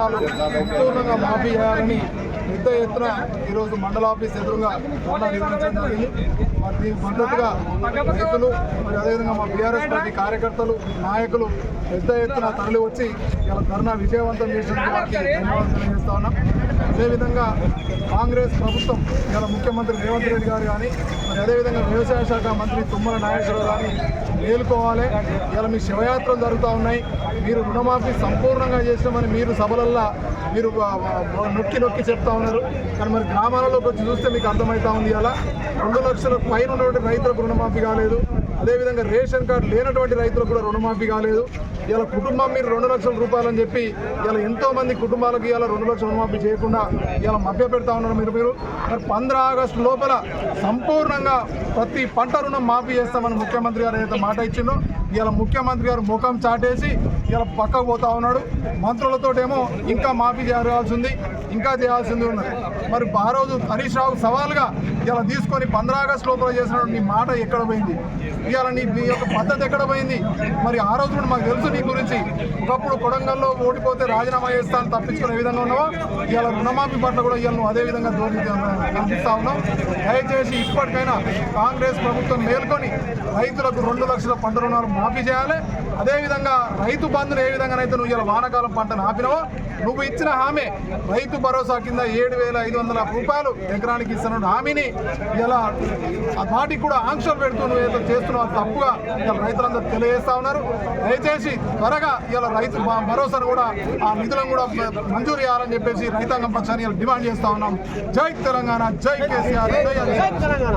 వాహనాలు సంపూర్ణంగా మాఫీ చేయాలని పెద్ద ఎత్తున ఈరోజు మండలాఫీస్ ఎదురుగా ధర్నా నిర్వహించడం జరిగింది. మరి దీనికి మద్దతుగా రైతులు మరి అదేవిధంగా మా బీఆర్ఎస్ పార్టీ కార్యకర్తలు నాయకులు పెద్ద ఎత్తున తరలి వచ్చి ఇలా ధర్నా విజయవంతం చేసినందుకు వారికి ధన్యవాదాలు తెలియజేస్తా ఉన్నాం. అదేవిధంగా కాంగ్రెస్ ప్రభుత్వం ఇలా ముఖ్యమంత్రి రేవంత్ రెడ్డి గారు కానీ మరి అదేవిధంగా వ్యవసాయ శాఖ మంత్రి తుమ్మల నాగేశ్వరరావు కానీ మేలుకోవాలి. ఇలా మీ శివయాత్రలు జరుగుతూ ఉన్నాయి. మీరు రుణమాఫీ సంపూర్ణంగా చేసినామని మీరు సభలల్లో మీరు నొక్కి నొక్కి చెప్తా ఉన్నారు. కానీ మరి గ్రామాలలోకి వచ్చి చూస్తే మీకు అర్థమవుతా ఉంది అలా రెండు లక్షల పైన ఉన్నటువంటి రైతులకు రుణమాఫీ కాలేదు. అదేవిధంగా రేషన్ కార్డు లేనటువంటి రైతులకు కూడా రుణమాఫీ కాలేదు. ఇలా కుటుంబం మీరు రెండు లక్షల రూపాయలు అని చెప్పి ఇలా ఎంతో మంది కుటుంబాలకు ఇలా రెండు లక్షల రుణమాఫీ చేయకుండా ఇలా మభ్య పెడతా ఉన్నారు మీరు మీరు. మరి పంద్రా ఆగస్టు లోపల సంపూర్ణంగా ప్రతి పంట రుణం మాఫీ చేస్తామని ముఖ్యమంత్రి గారు ఏదైతే మాట ఇచ్చిందో ఇలా ముఖ్యమంత్రి గారు ముఖం చాటేసి ఇలా పక్కకు పోతా ఉన్నాడు. మంత్రులతోటేమో ఇంకా మాఫీ చేయాల్సింది ఇంకా చేయాల్సింది ఉన్నది మరి ఆ రోజు హరీష్ రావు సవాల్గా ఇలా తీసుకొని పంద్ర ఆగస్టు లోపల చేసినటువంటి మాట ఎక్కడ పోయింది? ఇవాళ నీ మీ యొక్క పద్ధతి ఎక్కడ పోయింది? మరి ఆ రోజు కూడా మాకు తెలుసు నీ గురించి. ఒకప్పుడు కొడంగల్లో ఓడిపోతే రాజీనామా చేస్తాను తప్పించుకునే విధంగా ఉన్నావా? ఇవాళ రుణమాఫీ పట్ల కూడా ఇవాళ నువ్వు అదే విధంగా ధోరణి కనిపిస్తా ఉన్నావు. దయచేసి ఇప్పటికైనా కాంగ్రెస్ ప్రభుత్వం మేల్కొని రైతులకు రెండు లక్షల పంట రుణాలు మాఫీ చేయాలి. అదేవిధంగా రైతు బంధును ఏ విధంగానైతే నువ్వు ఇలా వానాకాలం పంటను ఆపినవో నువ్వు ఇచ్చిన హామీ రైతు భరోసా కింద ఏడు వేల ఐదు వందల రూపాయలు ఎకరానికి ఇస్తున్న హామీని ఇలా ఆ వాటికి కూడా ఆంక్షలు పెడుతూ నువ్వు ఏదో చేస్తున్నావు తప్పుగా ఇలా రైతులందరూ తెలియజేస్తా ఉన్నారు. దయచేసి త్వరగా ఇలా రైతు భరోసాను కూడా ఆ నిధులను కూడా మంజూరు చేయాలని చెప్పేసి రైతాంగం పక్షాన్ని ఇలా డిమాండ్ చేస్తా ఉన్నాం. జై తెలంగాణ జై కేసీఆర్ జై తెలంగాణ.